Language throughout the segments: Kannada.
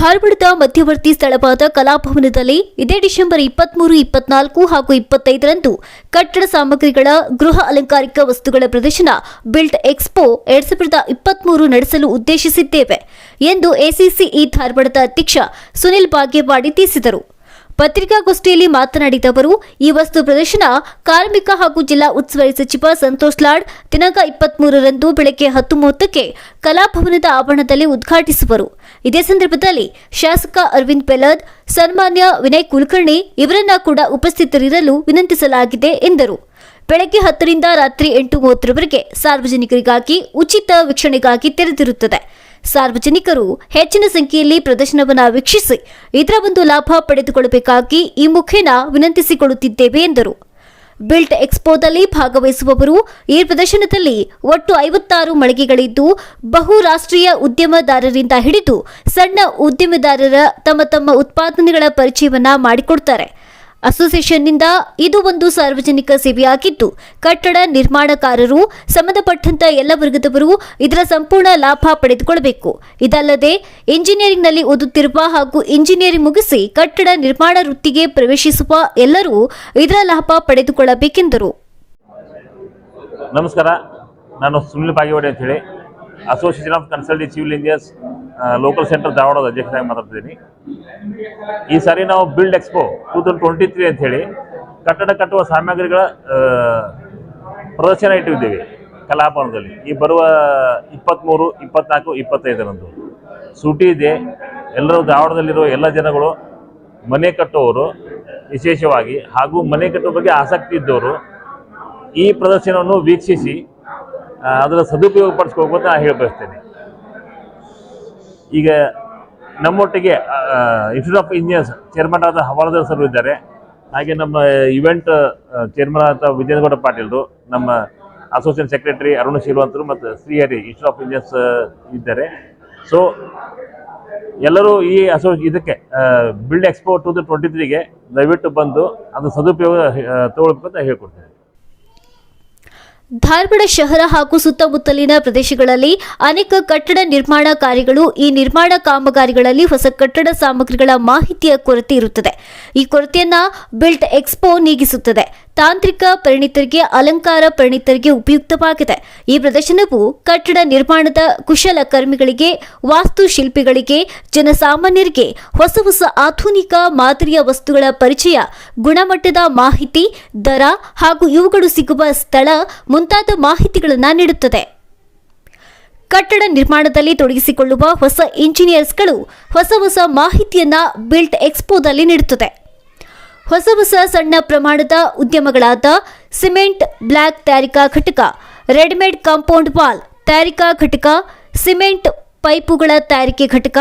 ಧಾರವಾಡದ ಮಧ್ಯವರ್ತಿ ಸ್ಥಳವಾದ ಕಲಾಭವನದಲ್ಲಿ ಇದೇ ಡಿಸೆಂಬರ್ ಇಪ್ಪತ್ಮೂರು, ಇಪ್ಪತ್ನಾಲ್ಕು ಹಾಗೂ ಇಪ್ಪತ್ತೈದರಂದು ಕಟ್ಟಡ ಸಾಮಗ್ರಿಗಳ ಗೃಹ ಅಲಂಕಾರಿಕ ವಸ್ತುಗಳ ಪ್ರದರ್ಶನ ಬಿಲ್ಟ್ ಎಕ್ಸ್ಪೋ ಎರಡ್ ಸಾವಿರದ ಇಪ್ಪತ್ಮೂರು ನಡೆಸಲು ಉದ್ದೇಶಿಸಿದ್ದೇವೆ ಎಂದು ಎಸಿಸಿಇ ಧಾರವಾಡದ ಅಧ್ಯಕ್ಷ ಸುನಿಲ್ ಬಾಗೇವಾಡಿ ತಿಳಿಸಿದರು. ಪತ್ರಿಕಾಗೋಷ್ಠಿಯಲ್ಲಿ ಮಾತನಾಡಿದ ಅವರು, ಈ ವಸ್ತು ಪ್ರದರ್ಶನ ಕಾರ್ಮಿಕ ಹಾಗೂ ಜಿಲ್ಲಾ ಉಸ್ತುವಾರಿ ಸಚಿವ ಸಂತೋಷ್ ಲಾಡ್ ದಿನಾಂಕ ಇಪ್ಪತ್ಮೂರರಂದು ಬೆಳಗ್ಗೆ ಹತ್ತು ಮೂವತ್ತಕ್ಕೆ ಕಲಾಭವನದ ಆವರಣದಲ್ಲಿ ಉದ್ಘಾಟಿಸುವರು. ಇದೇ ಸಂದರ್ಭದಲ್ಲಿ ಶಾಸಕ ಅರವಿಂದ್ ಪೆಲದ್ ಸನ್ಮಾನ್ಯ ವಿನಯ್ ಕುಲಕರ್ಣಿ ಇವರನ್ನ ಕೂಡ ಉಪಸ್ಥಿತರಿರಲು ವಿನಂತಿಸಲಾಗಿದೆ ಎಂದರು. ಬೆಳಗ್ಗೆ ಹತ್ತರಿಂದ ರಾತ್ರಿ ಎಂಟು ಮೂವತ್ತರವರೆಗೆ ಸಾರ್ವಜನಿಕರಿಗಾಗಿ ಉಚಿತ ವೀಕ್ಷಣೆಗಾಗಿ ತೆರೆದಿರುತ್ತದೆ. ಸಾರ್ವಜನಿಕರು ಹೆಚ್ಚಿನ ಸಂಖ್ಯೆಯಲ್ಲಿ ಪ್ರದರ್ಶನವನ್ನು ವೀಕ್ಷಿಸಿ, ಇದರ ಒಂದು ಲಾಭ ಪಡೆದುಕೊಳ್ಳಬೇಕಾಗಿ ಈ ಮುಖೇನ ವಿನಂತಿಸಿಕೊಳ್ಳುತ್ತಿದ್ದೇವೆ ಎಂದರು. ಬಿಲ್ಟ್ ಎಕ್ಸ್ಪೋದಲ್ಲಿ ಭಾಗವಹಿಸುವವರು ಈ ಪ್ರದರ್ಶನದಲ್ಲಿ ಒಟ್ಟು ಐವತ್ತಾರು ಮಳಿಗೆಗಳಿದ್ದು ಬಹುರಾಷ್ಟ್ರೀಯ ಉದ್ಯಮದಾರರಿಂದ ಹಿಡಿದು ಸಣ್ಣ ಉದ್ಯಮದಾರರ ತಮ್ಮ ತಮ್ಮ ಉತ್ಪಾದನೆಗಳ ಪರಿಚಯವನ್ನ ಮಾಡಿಕೊಡ್ತಾರೆ. ಅಸೋಸಿಯೇಷನ್ನಿಂದ ಇದು ಒಂದು ಸಾರ್ವಜನಿಕ ಸೇವೆಯಾಗಿದ್ದು ಕಟ್ಟಡ ನಿರ್ಮಾಣಕಾರರು ಸಂಬಂಧಪಟ್ಟಂತ ಎಲ್ಲ ವರ್ಗದವರು ಇದರ ಸಂಪೂರ್ಣ ಲಾಭ ಪಡೆದುಕೊಳ್ಳಬೇಕು ಇದಲ್ಲದೆ ಇಂಜಿನಿಯರಿಂಗ್ನಲ್ಲಿ ಓದುತ್ತಿರುವ ಹಾಗೂ ಇಂಜಿನಿಯರಿಂಗ್ ಮುಗಿಸಿ ಕಟ್ಟಡ ನಿರ್ಮಾಣ ವೃತ್ತಿಗೆ ಪ್ರವೇಶಿಸುವ ಎಲ್ಲರೂ ಇದರ ಲಾಭ ಪಡೆದುಕೊಳ್ಳಬೇಕೆಂದರು. ನಮಸ್ಕಾರ. ನಾನು ಸುನಿಲ್ ಬಾಗೇವಾಡಿ ಅಂತ ಹೇಳಿ association of consulting civil engineers local centre ಧಾರವಾಡದ ಅಧ್ಯಕ್ಷರಾಗಿ ಮಾತಾಡ್ತಿದ್ದೀನಿ. ಈ ಸಾರಿ ನಾವು build expo two thousand twenty three ಅಂಥೇಳಿ ಕಟ್ಟಡ ಕಟ್ಟುವ ಸಾಮಗ್ರಿಗಳ ಪ್ರದರ್ಶನ ಇಟ್ಟಿದ್ದೇವೆ ಕಲಾಭವನದಲ್ಲಿ. ಈ ಬರುವ ಇಪ್ಪತ್ತ್ಮೂರು ಇಪ್ಪತ್ನಾಲ್ಕು, ಇಪ್ಪತ್ತೈದರಂದು. ಸೂಟಿ ಇದೆ. ಎಲ್ಲರೂ ಧಾರವಾಡದಲ್ಲಿರುವ ಎಲ್ಲ ಜನಗಳು, ಮನೆ ಕಟ್ಟುವವರು ವಿಶೇಷವಾಗಿ ಹಾಗೂ ಮನೆ ಕಟ್ಟುವ ಬಗ್ಗೆ ಆಸಕ್ತಿ ಇದ್ದವರು ಈ ಪ್ರದರ್ಶನವನ್ನು ವೀಕ್ಷಿಸಿ ಅದರ ಸದುಪಯೋಗ ಪಡಿಸ್ಕೋಬೇಕು ಅಂತ ನಾನು ಹೇಳಿ ಈಗ ನಮ್ಮೊಟ್ಟಿಗೆ ಇನ್ಸ್ಟಿಟ್ಯೂಟ್ ಆಫ್ ಇಂಜಿನಿಯರ್ಸ್ ಚೇರ್ಮನ್ ಆದ ಹವಾಲದಾರ್ ಸರ್ ಇದ್ದಾರೆ. ಹಾಗೆ ನಮ್ಮ ಇವೆಂಟ್ ಚೇರ್ಮನ್ ಆದ ವಿಜಯನಗೌಡ ಪಾಟೀಲ್ರು, ನಮ್ಮ ಅಸೋಸಿಯೇಟ್ ಸೆಕ್ರೆಟರಿ ಅರುಣ್ ಶೀಲವಂತರು ಮತ್ತು ಶ್ರೀಹರಿ ಇನ್ಸ್ಟಿಟ್ಯೂಟ್ ಆಫ್ ಇಂಜಿನಿಯರ್ಸ್ ಇದ್ದಾರೆ. ಸೊ ಎಲ್ಲರೂ ಈ ಅಸೋ ಇದಕ್ಕೆ build expo two thousand twenty ತ್ರೀಗೆ ದಯವಿಟ್ಟು ಬಂದು ಅದು ಸದುಪಯೋಗ ತಗೊಳ್ಬೇಕಂತ ಹೇಳ್ಕೊಡ್ತೇನೆ. ಧಾರವಾಡ ಶಹರ ಹಾಗೂ ಸುತ್ತಮುತ್ತಲಿನ ಪ್ರದೇಶಗಳಲ್ಲಿ ಅನೇಕ ಕಟ್ಟಡ ನಿರ್ಮಾಣ ಕಾರ್ಯಗಳು ಈ ನಿರ್ಮಾಣ ಕಾಮಗಾರಿಗಳಲ್ಲಿ ಹೊಸ ಕಟ್ಟಡ ಸಾಮಗ್ರಿಗಳ ಮಾಹಿತಿಯ ಕೊರತೆ ಇರುತ್ತದೆ. ಈ ಕೊರತೆಯನ್ನ ಬಿಲ್ಟ್ ಎಕ್ಸ್ಪೋ ನೀಗಿಸುತ್ತದೆ. ತಾಂತ್ರಿಕ ಪರಿಣಿತರಿಗೆ, ಅಲಂಕಾರ ಪರಿಣಿತರಿಗೆ ಉಪಯುಕ್ತವಾಗಿದೆ. ಈ ಪ್ರದರ್ಶನವು ಕಟ್ಟಡ ನಿರ್ಮಾಣದ ಕುಶಲಕರ್ಮಿಗಳಿಗೆ ವಾಸ್ತುಶಿಲ್ಪಿಗಳಿಗೆ, ಜನಸಾಮಾನ್ಯರಿಗೆ ಹೊಸ ಹೊಸ ಆಧುನಿಕ ಮಾದರಿಯ ವಸ್ತುಗಳ ಪರಿಚಯ, ಗುಣಮಟ್ಟದ ಮಾಹಿತಿ, ದರ ಹಾಗೂ ಇವುಗಳು ಸಿಗುವ ಸ್ಥಳ ಮುಂತಾದ ಮಾಹಿತಿಗಳನ್ನು ನೀಡುತ್ತದೆ. ಕಟ್ಟಡ ನಿರ್ಮಾಣದಲ್ಲಿ ತೊಡಗಿಸಿಕೊಳ್ಳುವ ಹೊಸ ಇಂಜಿನಿಯರ್ಸ್ಗಳು ಹೊಸ ಹೊಸ ಮಾಹಿತಿಯನ್ನು ಬಿಲ್ಟ್ ಎಕ್ಸ್ಪೋದಲ್ಲಿ ನೀಡುತ್ತದೆ. ಹೊಸ ಹೊಸ ಸಣ್ಣ ಪ್ರಮಾಣದ ಉದ್ಯಮಗಳಾದ ಸಿಮೆಂಟ್ ಬ್ಲ್ಯಾಕ್ ತಯಾರಿಕಾ ಘಟಕ, ರೆಡಿಮೇಡ್ ಕಾಂಪೌಂಡ್ ವಾಲ್ ತಯಾರಿಕಾ ಘಟಕ, ಸಿಮೆಂಟ್ ಪೈಪುಗಳ ತಯಾರಿಕೆ ಘಟಕ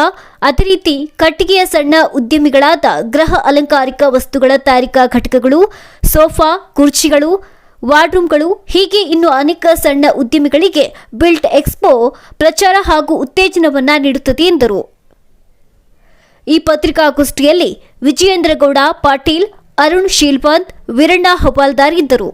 ಅದೇ ರೀತಿ ಕಟ್ಟಿಗೆಯ ಸಣ್ಣ ಉದ್ಯಮಿಗಳಾದ ಗೃಹ ಅಲಂಕಾರಿಕ ವಸ್ತುಗಳ ತಯಾರಿಕಾ ಘಟಕಗಳು, ಸೋಫಾ, ಕುರ್ಚಿಗಳು, ವಾರ್ಡ್ರೂಮ್ಗಳು, ಹೀಗೆ ಇನ್ನು ಅನೇಕ ಸಣ್ಣ ಉದ್ಯಮಿಗಳಿಗೆ ಬಿಲ್ಟ್ ಎಕ್ಸ್ಪೋ ಪ್ರಚಾರ ಹಾಗೂ ಉತ್ತೇಜನವನ್ನು ನೀಡುತ್ತದೆ ಎಂದರು. ಈ ಪತ್ರಿಕಾಗೋಷ್ಠಿಯಲ್ಲಿ ವಿಜಯೇಂದ್ರಗೌಡ, ಪಾಟೀಲ್ ಅರುಣ್ ಶೀಲ್ಪದ್ ವಿರಣ್ಣ ಹವಾಲ್ದಾರ್ ಇದ್ದರು.